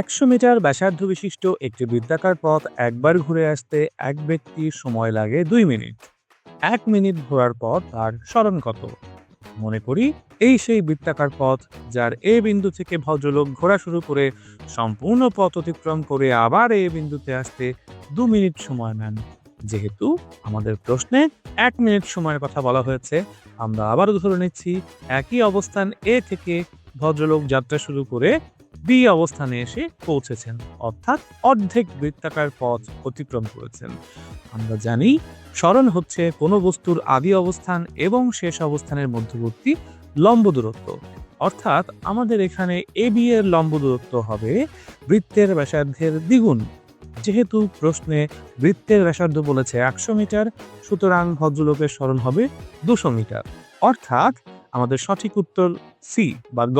একশো মিটার ব্যাসার্ধ বিশিষ্ট একটি বৃত্তাকার পথ একবার ঘুরে আসতে এক ব্যক্তির সময় লাগে দুই মিনিট। এক মিনিট ঘোরার পর তার স্মরণ কত? মনে করি এই সেই বৃত্তাকার পথ যার এ বিন্দু থেকে ভদ্রলোক ঘোরা শুরু করে সম্পূর্ণ পথ অতিক্রম করে আবার এ বিন্দুতে আসতে দু মিনিট সময় নেন। যেহেতু আমাদের প্রশ্নে এক মিনিট সময়ের কথা বলা হয়েছে, আমরা আবারও ধরে নিচ্ছি একই অবস্থান এ থেকে ভদ্রলোক যাত্রা শুরু করে বি অবস্থানে এসে পৌঁছেছেন, অর্থাৎ অর্ধেক বৃত্তাকার পথ অতিক্রম করেছেন। আমরা জানি, স্মরণ হচ্ছে কোনো বস্তুর আদি অবস্থান এবং শেষ অবস্থানের মধ্যবর্তী লম্ব দূরত্ব। অর্থাৎ আমাদের এখানে এ বি এর লম্ব দূরত্ব হবে বৃত্তের ব্যাসার্ধের দ্বিগুণ। যেহেতু প্রশ্নে বৃত্তের ব্যাসার্ধ বলেছে একশো মিটার, সুতরাং ভদ্রলোকের স্মরণ হবে দুশো মিটার। অর্থাৎ আমাদের সঠিক উত্তর সি বা গ।